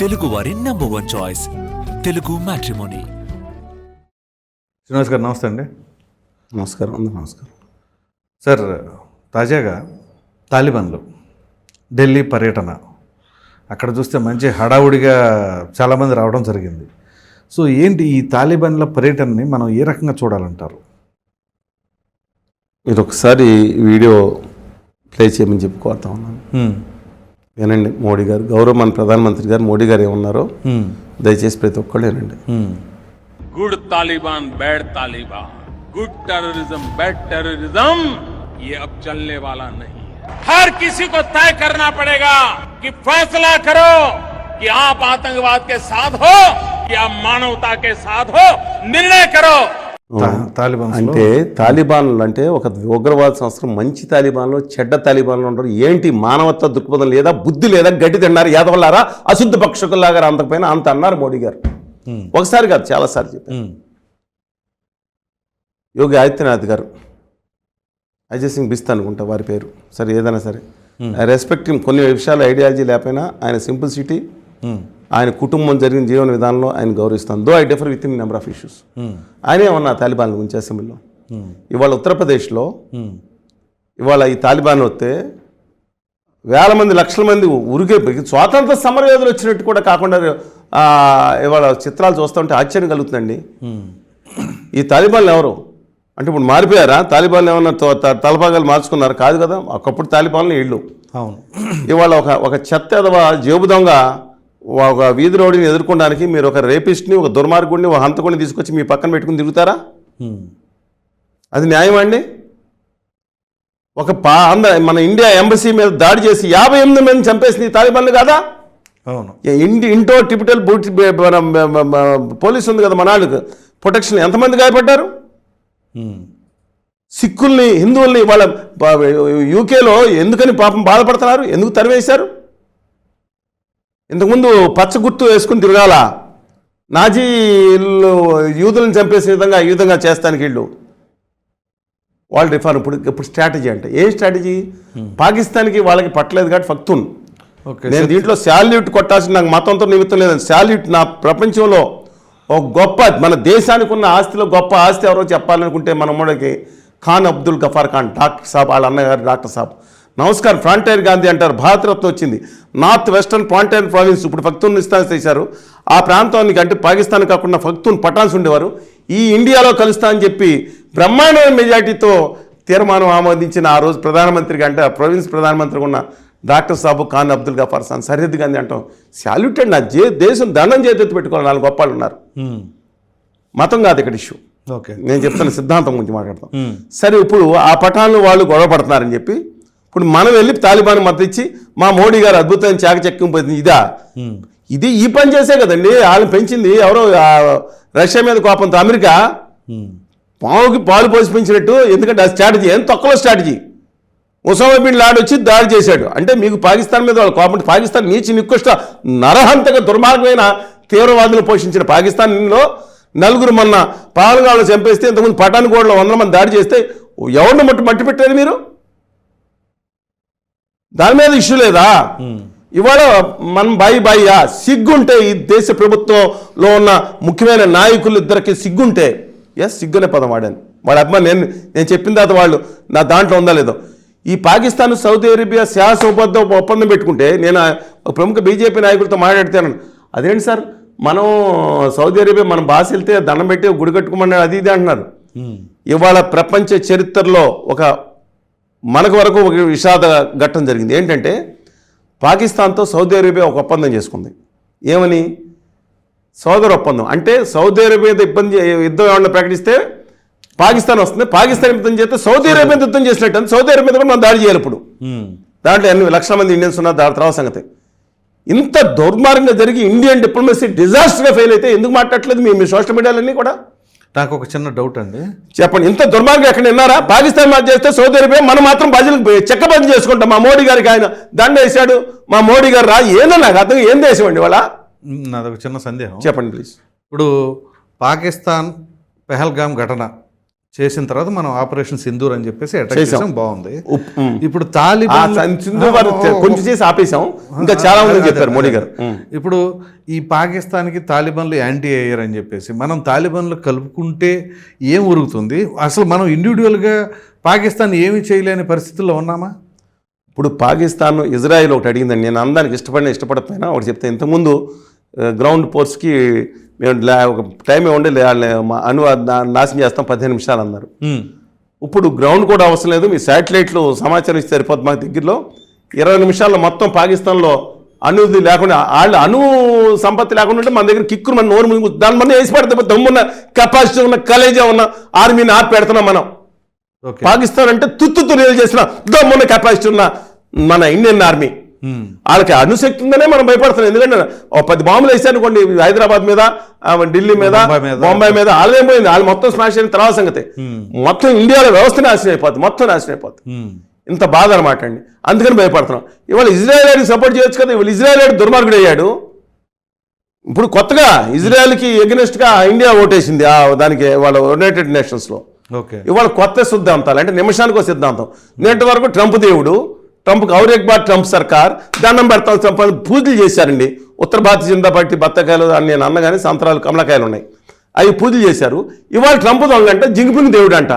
తెలుగు వారి number one choice Telugu matrimony Srinivas గారు నమస్తే అండి. నమస్కారం అందరూ నమస్కారం. సార్ తాజాగా తాలిబాన్లు ఢిల్లీ పర్యటన. అక్కడ చూస్తే మంచి హడావుడిగా చాలామంది రావడం జరిగింది. సో ఏంటి ఈ తాలిబాన్ల పర్యటనని మనం ఏ రకంగా చూడాలంటారు? మీరు ఒకసారి వీడియో ప్లే చేయమని చెప్పి కోరుతా ఉన్నాను. వినండి మోడీ గారు గౌరవ మన ప్రధానమంత్రి గారు మోడీ గారు ఏమన్నారో దయచేసి ప్రతి ఒక్కళ్ళు వినండి good Taliban bad Taliban good terrorism bad terrorism ये अब चलने वाला नहीं है हर किसी को तय करना पड़ेगा कि फैसला करो कि आप आतंकवाद के साथ हो या मानवता के साथ हो निर्णय करो తా- తాలిబాన్స్ అంటే తాలిబాన్లు అంటే ఒక ఉగ్రవాద సంస్థలు మంచి తాలిబాన్లు చెడ్డ తాలిబాన్లు ఉంటారు ఏంటి మానవత్వ దృక్పథం లేదా బుద్ధి లేదా గడ్డి తిన్నారు? యాదవలారా అశుద్ధ పక్షకుల్లాగా అంతకపోయినా అంత అన్నారు మోడీ గారు. ఒకసారి కాదు చాలాసార్లు చెప్పారు. యోగి ఆదిత్యనాథ్ గారు అజయ్ సింగ్ బిస్త్ అనుకుంటా వారి పేరు. సరే ఏదైనా సరే. I respect him. కొన్ని విషయాలు ఐడియాలజీ లేకపోయినా ఆయన సింప్లిసిటీ ఆయన కుటుంబం జరిగిన జీవన విధానంలో ఆయన గౌరవిస్తాను. Though I differ with in number of issues ఆయనే ఉన్నా తాలిబాన్ గురించి అసెంబ్లీలో? ఇవాళ ఉత్తరప్రదేశ్లో ఇవాళ ఈ తాలిబాన్ వస్తే వేల మంది లక్షల మంది ఉరికే స్వాతంత్ర సమరయోధులు వచ్చినట్టు కూడా కాకుండా ఇవాళ చిత్రాలు చూస్తుంటే ఆశ్చర్యం కలుగుతుందండి. ఈ తాలిబాన్లు ఎవరు? అంటే ఇప్పుడు మారిపోయారా? తాలిబాన్లు ఏమన్నా తలపాగాలు మార్చుకున్నారు? కాదు కదా ఒకప్పుడు తాలిబాన్లు ఇళ్ళు. అవును. ఇవాళ ఒక ఒక చెత్త జేబు దొంగ ఒక వీధి రోడ్డుని ఎదుర్కొనడానికి మీరు ఒక రేపిస్ట్ని ఒక దుర్మార్గుడిని ఒక హంతకుడిని తీసుకొచ్చి మీ పక్కన పెట్టుకుని తిరుగుతారా? అది న్యాయం అండి? ఒక పా అంద మన ఇండియా ఎంబసీ మీద దాడి చేసి యాభై ఎనిమిది మంది చంపేసింది తాలిబాన్లు కాదా? అవును. ఇండి ఇంటో టిపిటల్ బూట్ మన పోలీస్ ఉంది కదా మన వాళ్ళకి ప్రొటెక్షన్ ఎంతమంది గాయపడ్డారు? సిక్కుల్ని హిందువుల్ని వాళ్ళ యూకేలో ఎందుకని పాపం బాధపడుతున్నారు? ఎందుకు తరివేశారు? ఇంతకుముందు పచ్చ గుర్తు వేసుకుని తిరగాల. నాజీలు యూదులను చంపేసే విధంగా ఈ విధంగా చేస్తానికి వీళ్ళు. వాళ్ళు రిఫార్మ్ ఇప్పుడు ఇప్పుడు స్ట్రాటజీ అంటే ఏ స్ట్రాటజీ? పాకిస్తాన్కి వాళ్ళకి పట్టలేదు కాబట్టి ఫక్తున్. ఓకే నేను దీంట్లో శాల్యూట్ కొట్టాల్సిన నాకు మతంతో నిమిత్తం లేదండి శాల్యూట్ నా ప్రపంచంలో ఒక గొప్ప మన దేశానికి ఉన్న ఆస్తిలో గొప్ప ఆస్తి ఎవరో చెప్పాలనుకుంటే మన ఉమ్మడికి ఖాన్ అబ్దుల్ గఫార్ ఖాన్ డాక్టర్ సాబ్ వాళ్ళ అన్నగారు డాక్టర్ సాబ్. నమస్కారం ఫ్రాంటైర్ గాంధీ అంటారు భారతరత్న వచ్చింది. నార్త్ వెస్టర్న్ పాంటైర్ ప్రావిన్స్ ఇప్పుడు ఫక్తూన్ ఇస్తాన్ చేశారు. ఆ ప్రాంతానికి అంటే పాకిస్తాన్ కాకుండా ఫక్తూన్ పఠాన్స్ ఉండేవారు. ఈ ఇండియాలో కలుస్తా అని చెప్పి బ్రహ్మాండమైన మెజార్టీతో తీర్మానం ఆమోదించిన ఆ రోజు ప్రధానమంత్రిగా అంటే ఆ ప్రొవిన్స్ ప్రధానమంత్రిగా ఉన్న డాక్టర్ సాబు ఖాన్ అబ్దుల్ గఫార్ ఖాన్ సరిహద్దు గాంధీ అంటాం. శాల్యూట్ అండి నా జే దేశం దండం చేతి పెట్టుకోవాలి నాలుగు గొప్పాలు ఉన్నారు. మతం కాదు ఇక్కడ ఇష్యూ. ఓకే. నేను చెప్తాను సిద్ధాంతం గురించి మాట్లాడతాం. సరే ఇప్పుడు ఆ పఠాన్లు వాళ్ళు గొడవ పడుతున్నారని చెప్పి ఇప్పుడు మనం వెళ్ళి తాలిబాన్ మద్దతు ఇచ్చి మా మోడీ గారు అద్భుతమైన చాకచక్యం పోయింది. ఇదా? ఇది ఈ పని చేసే కదండి. వాళ్ళని పెంచింది ఎవరో రష్యా మీద కోపంతో అమెరికా. పావుకి పాలు పోసి పెంచినట్టు ఎందుకంటే ఆ స్ట్రాటజీ ఏం తక్కువ స్ట్రాటజీ. ఉసామా బిన్ లాడ్ వచ్చి దాడి చేశాడు. అంటే మీకు పాకిస్తాన్ మీద వాళ్ళ కోపం పాకిస్తాన్ నీచి నికృష్ట నరహంతక దుర్మార్గమైన తీవ్రవాదులు పోషించిన పాకిస్తాన్లో నలుగురు మొన్న పాలగాళ్ళు చంపేస్తే ఇంతకుముందు పఠాన్కోడ్లో వందల మంది దాడి చేస్తే ఎవరిని మట్టి మట్టి పెట్టారు మీరు? దాని మీద ఇష్యూ లేదా? ఇవాళ మనం బాయి బాయ్యా సిగ్గుంటే ఈ దేశ ప్రభుత్వంలో ఉన్న ముఖ్యమైన నాయకులు ఇద్దరికి సిగ్గుంటే ఎస్ సిగ్గునే పదం వాడాను. వాళ్ళ అభిమాని నేను నేను చెప్పిన తర్వాత వాళ్ళు నా దాంట్లో ఉందా లేదో. ఈ పాకిస్తాన్ సౌదీ అరేబియా శాస ఒప్పందం ఒప్పందం పెట్టుకుంటే నేను ప్రముఖ బీజేపీ నాయకులతో మాట్లాడితేను అదేంటి సార్? మనం సౌదీ అరేబియా మన భాష వెళ్తే దండం పెట్టి గుడి కట్టుకోమన్నాడు అది ఇది అంటున్నారు. ఇవాళ ప్రపంచ చరిత్రలో ఒక మనకు వరకు ఒక విషాద ఘట్టం జరిగింది. ఏంటంటే పాకిస్తాన్తో సౌదీ అరేబియా ఒక ఒప్పందం చేసుకుంది. ఏమని? సోదర ఒప్పందం. అంటే సౌదీ అరేబియాతో ఇబ్బంది యుద్ధం ఏమన్నా ప్రకటిస్తే పాకిస్తాన్ వస్తుంది. పాకిస్తాన్ యుద్ధం చేస్తే సౌదీ అరేబియా యుద్ధం చేసినట్టు అని సౌదీ అరేబియా కూడా మనం దాడి చేయాలి ఇప్పుడు. దాంట్లో ఎన్ని లక్షల మంది ఇండియన్స్ ఉన్నారు. దాని తర్వాత సంగతి. ఇంత దుర్మార్గంగా జరిగి ఇండియన్ డిప్లొమసీ డిజాస్టర్గా ఫెయిల్ అయితే ఎందుకు మాట్లాడట్లేదు మీ మీ సోషల్ మీడియాలన్నీ కూడా? నాకు ఒక చిన్న డౌట్ అండి. చెప్పండి ఇంత దుర్మార్గం ఎక్కడ విన్నారా? పాకిస్తాన్ మాట చేస్తే సౌదీ అరేబియా మనం మాత్రం ప్రజలకు చెక్కబద్ది చేసుకుంటాం. మా మోడీ గారికి ఆయన దండ వేశాడు. మా మోడీ గారు రా ఏందో నాకు అర్థం ఏం దేశం అండి వాళ్ళ నాదొక చిన్న సందేహం. చెప్పండి ప్లీజ్ ఇప్పుడు పాకిస్తాన్ పెహల్గామ్ ఘటన. చేసిన తర్వాత మనం ఆపరేషన్ సింధూర్ అని చెప్పేసి అటాక్ చేసాం. బాగుంది. ఇప్పుడు తాలిబాన్ కొంచెం చేసి ఆపేశాం ఇంకా చాలా ఉంది చెప్పారు మోడీ గారు. ఇప్పుడు ఈ పాకిస్తాన్కి తాలిబాన్లు యాంటీ అయ్యారు అని చెప్పేసి మనం తాలిబాన్లు కలుపుకుంటే ఏం ఉరుగుతుంది అసలు మనం ఇండివిజువల్గా పాకిస్తాన్ ఏమి చేయలేని పరిస్థితుల్లో ఉన్నామా ఇప్పుడు పాకిస్తాన్ ఇజ్రాయెల్ ఒకటి అడిగిందండి నేను అందానికి ఇష్టపడిన ఇష్టపడకపోయినా ఒకటి చెప్తే ఇంతకుముందు గ్రౌండ్ ఫోర్స్కి మేము ఒక టైం ఇవ్వండి అను నాశనం చేస్తాం పదిహేను నిమిషాలు అన్నారు. ఇప్పుడు గ్రౌండ్ కూడా అవసరం లేదు మీ శాటిలైట్లు సమాచారం ఇస్తే సరిపోతుంది మాకు దగ్గరలో. ఇరవై నిమిషాల్లో మొత్తం పాకిస్తాన్లో అణుది లేకుండా వాళ్ళు అణు సంపత్తి లేకుండా ఉంటే మన దగ్గర కిక్కురు మన నోరు ముందు దాని మన వేసి పడితే దమ్మున్న కెపాసిటీ ఉన్న కలేజా ఉన్న ఆర్మీని ఆపి పెడుతున్నాం మనం. పాకిస్తాన్ అంటే తుత్తు తురియలు చేసిన దమ్మున్న కెపాసిటీ ఉన్న మన ఇండియన్ ఆర్మీ వాళ్ళకి అణుశక్తి ఉందనే మనం భయపడుతున్నాం. ఎందుకంటే పది బాంబులు వేసానుకోండి హైదరాబాద్ మీద ఢిల్లీ మీద బొంబాయి మీద. వాళ్ళే పోయింది? వాళ్ళు మొత్తం స్మాష్ అయిన తర్వాత సంగతి. మొత్తం ఇండియాలో వ్యవస్థ నాశనం అయిపోతుంది మొత్తం నాశనం అయిపోతుంది ఇంత బాధ అనమాట అండి. అందుకని భయపడుతున్నాం. ఇవాళ ఇజ్రాయల్ సపోర్ట్ చేయొచ్చు కదా? ఇవాళ ఇజ్రాయల్ దుర్మార్గుడు అయ్యాడు. ఇప్పుడు కొత్తగా ఇజ్రాయెల్కి ఎగనెస్ట్గా ఇండియా ఓటేసింది ఆ దానికి వాళ్ళ యునైటెడ్ నేషన్స్లో ఓకే. ఇవాళ కొత్త సిద్ధాంతాలు అంటే నిమిషానికి ఒక సిద్ధాంతం. నేటి వరకు ట్రంప్ దేవుడు ట్రంప్కి ఔరేక్ బార్ ట్రంప్ సర్కార్. దండం పెడతాం ట్రంప్ అని పూజలు చేశారండి. ఉత్తర భారతీయ జనతా పార్టీ బత్తకాయలు అని నేను అన్నగానే సంతరాలు కమలకాయలు ఉన్నాయి. అవి పూజలు చేశారు. ఇవాళ ట్రంప్ దొంగ అంటే జింగిపిని దేవుడు అంట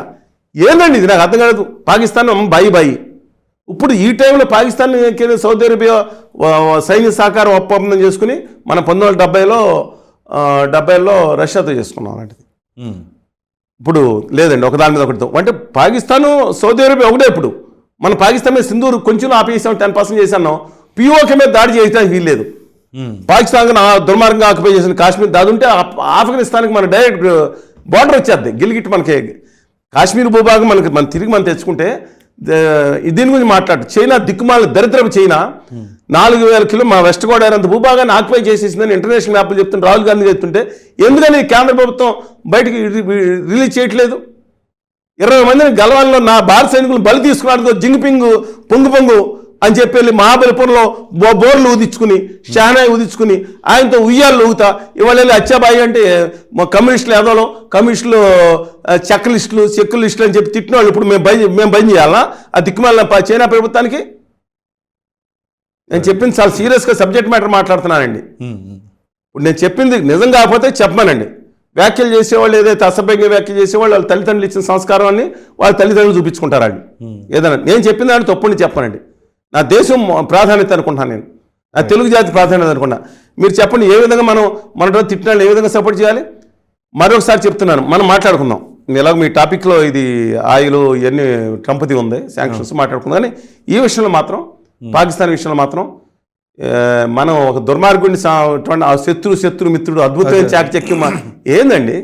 ఏందండి ఇది? నాకు అర్థం కాదు పాకిస్తాన్ బాయి బాయి. ఇప్పుడు ఈ టైంలో పాకిస్తాన్ సౌదీ అరేబియా సైన్య సహకారం ఒప్పందం చేసుకుని మనం పంతొమ్మిది వందల డెబ్బైలో డెబ్బైలో రష్యాతో చేసుకున్నాం అలాంటిది. ఇప్పుడు లేదండి ఒకదాని మీద ఒకటితో. అంటే పాకిస్తాన్ సౌదీ అరేబియా ఒకటే ఇప్పుడు. మన పాకిస్తాన్ మీద సింధూరు కొంచెం ఆపేసాం టెన్ పర్సెంట్ చేసాను పిఓకే మీద దాడి చేయడానికి వీల్లేదు పాకిస్తాన్ దుర్మార్గంగా ఆక్యుపై చేసిన కాశ్మీర్ దాది ఉంటే ఆఫ్- ఆఫ్ఘనిస్తాన్కి మన డైరెక్ట్ బార్డర్ వచ్చేద్ది గిల్గిట్ మనకి. కాశ్మీర్ భూభాగం మనకి మనం తిరిగి మనం తెచ్చుకుంటే దీని గురించి మాట్లాడు. చైనా దిక్కుమాల దరిద్రపు చైనా. నాలుగు వేల కిలో మా వెస్ట్ గోదావరి అంత భూభాగాన్ని ఆక్యుపై చేసేసిందని ఇంటర్నేషనల్ మ్యాప్లు చెప్తుంటే రాహుల్ గాంధీ చెప్తుంటే ఎందుకని కేంద్ర ప్రభుత్వం బయటికి రిలీజ్ చేయట్లేదు? ఇరవై మందిని గలవాల్లో నా భారత సైనికులు బలి తీసుకున్నాడు జింగిపింగ్ పొంగు పొంగు అని చెప్పి వెళ్ళి మహాబలిపురంలో బో బోర్లు ఊదించుకుని షానాయ్ ఊదించుకుని ఆయనతో ఉయ్యాలు ఊగుతా. ఇవాళ వెళ్ళి అచ్చాబాయి అంటే కమ్యూనిస్టులు ఏదోలో కమ్యూనిస్టులు ఆ, చెక్క లిస్టులు చెక్కు లిస్టులు అని చెప్పి తిట్టిన వాళ్ళు ఇప్పుడు మేము మేము భయం చేయాలా? ఆ దిక్కుమాల ప- చైనా ప్రభుత్వానికి? నేను చెప్పింది చాలా సీరియస్గా సబ్జెక్ట్ మ్యాటర్ మాట్లాడుతున్నానండి. ఇప్పుడు నేను చెప్పింది నిజం కాకపోతే చెప్పమనండి. వ్యాఖ్యలు చేసేవాళ్ళు ఏదైతే అసభ్యంగా వ్యాఖ్యలు చేసేవాళ్ళు వాళ్ళ తల్లిదండ్రులు ఇచ్చిన సంస్కారాన్ని వాళ్ళ తల్లిదండ్రులు చూపించుకుంటారు వాళ్ళు. ఏదైనా నేను చెప్పిన దాన్ని తప్పుని చెప్పనండి. నా దేశం ప్రాధాన్యత అనుకుంటాను నేను. నా తెలుగు జాతి ప్రాధాన్యత అనుకున్నా మీరు చెప్పండి ఏ విధంగా మనం మన తిట్టిన వాళ్ళు ఏ విధంగా సపోర్ట్ చేయాలి? మరొకసారి చెప్తున్నాను మనం మాట్లాడుకుందాం. ఎలాగ మీ టాపిక్లో ఇది ఆయిల్ ఇవన్నీ ట్రంప్ది ఉంది శాంక్షన్స్ మాట్లాడుకుందాం. కానీ ఈ విషయంలో మాత్రం పాకిస్తాన్ విషయంలో మాత్రం మనం ఒక దుర్మార్గుడిని శత్రు శత్రు మిత్రుడు అద్భుతమైన చాకచక్యం ఏందండి?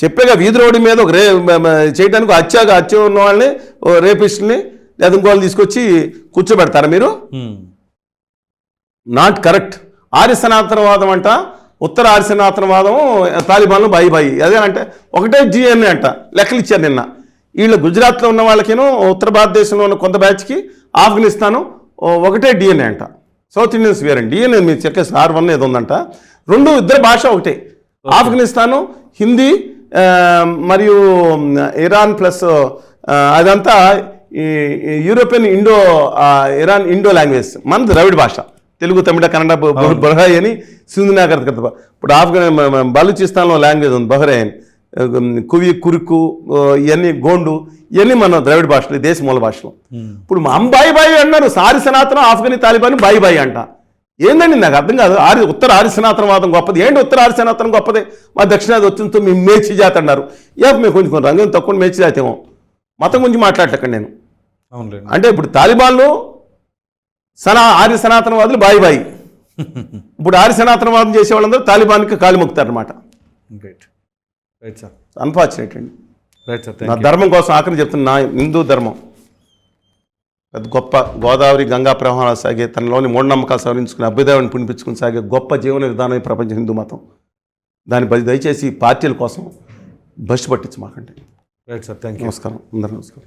చెప్పేగా వీధి రోడ్డు మీద ఒక రే చేయడానికి హత్యగా హత్య ఉన్న వాళ్ళని ఓ రేపిస్టుల్ని లేదా ఇంకోళ్ళని తీసుకొచ్చి కూర్చోబెడతారా మీరు? Not correct. ఆర్య సనాతనవాదం అంట ఉత్తర ఆర్య సనాతనవాదం తాలిబాన్లు బాయి బాయి. అదేనంటే ఒకటే జిఎన్ఏ అంట లెక్కలు ఇచ్చారు నిన్న. వీళ్ళు గుజరాత్లో ఉన్న వాళ్ళకేనో ఉత్తర భారతదేశంలో ఉన్న కొంత బ్యాచ్కి ఆఫ్ఘనిస్తాను ఒకటే డిఎన్ఏ అంట. సౌత్ ఇండియన్స్ వేరండి. డిఎన్ఏ మీరు చెక్కేసి ఆర్ వన్ ఏదో ఉందంట. రెండు ఇద్దరు భాష ఒకటే. ఆఫ్ఘనిస్తాను హిందీ మరియు ఇరాన్ ప్లస్ అదంతా European Indo Iran Indo language. మన ద్రవిడ భాష. తెలుగు తమిళ కన్నడ బొహరాయి అని సింధునాగర్ కథ ఇప్పుడు ఆఫ్ఘన్ బలూచిస్తాన్లో లాంగ్వేజ్ ఉంది బొహరాయి అని. కువి కురుకు ఇవన్నీ గోండు ఇవన్నీ మన ద్రవిడ భాషలు దేశ మూల భాషలు. ఇప్పుడు మా బాయి బాయి అన్నారు సారి సనాతనం ఆఫ్ఘనీ తాలిబాన్ బాయి బాయి అంట. ఏందండి నాకు అర్థం కాదు? ఆరి ఉత్తర ఆర్య సనాతనవాదం గొప్పది. ఏంటి ఉత్తర ఆర్య సనాతనం గొప్పది? మా దక్షిణాది వచ్చినతో మేము మేచి జాతి అన్నారు. ఏ మేము కొంచెం కొంచెం రంగం తక్కువ మేచి జాతి ఏమో. మతం గురించి మాట్లాడలేకండి నేను. అంటే ఇప్పుడు తాలిబాన్లు సనా ఆర్య సనాతనవాదులు బాయి బాయి. ఇప్పుడు ఆర్య సనాతనవాదం చేసే వాళ్ళందరూ తాలిబాన్కి కాలు మొక్కుతారనమాట రైట్ రైట్ సార్ అన్ఫార్చునేట్ అండి రైట్ సార్ నా ధర్మం కోసం ఆఖరి చెప్తున్నా నా హిందూ ధర్మం. పెద్ద గొప్ప గోదావరి గంగా ప్రవాహాలు సాగే తనలోని మూఢనమ్మకాలు సవరించుకుని అభ్యుదయాన్ని పునిపించుకుని సాగే గొప్ప జీవన విధానం ఈ ప్రపంచ హిందూ మతం. దాన్ని బ- దయచేసి పార్టీల కోసం బస్సు పట్టించు మాకండి. రైట్ సార్ థ్యాంక్ యూ నమస్కారం. అందరూ నమస్కారం.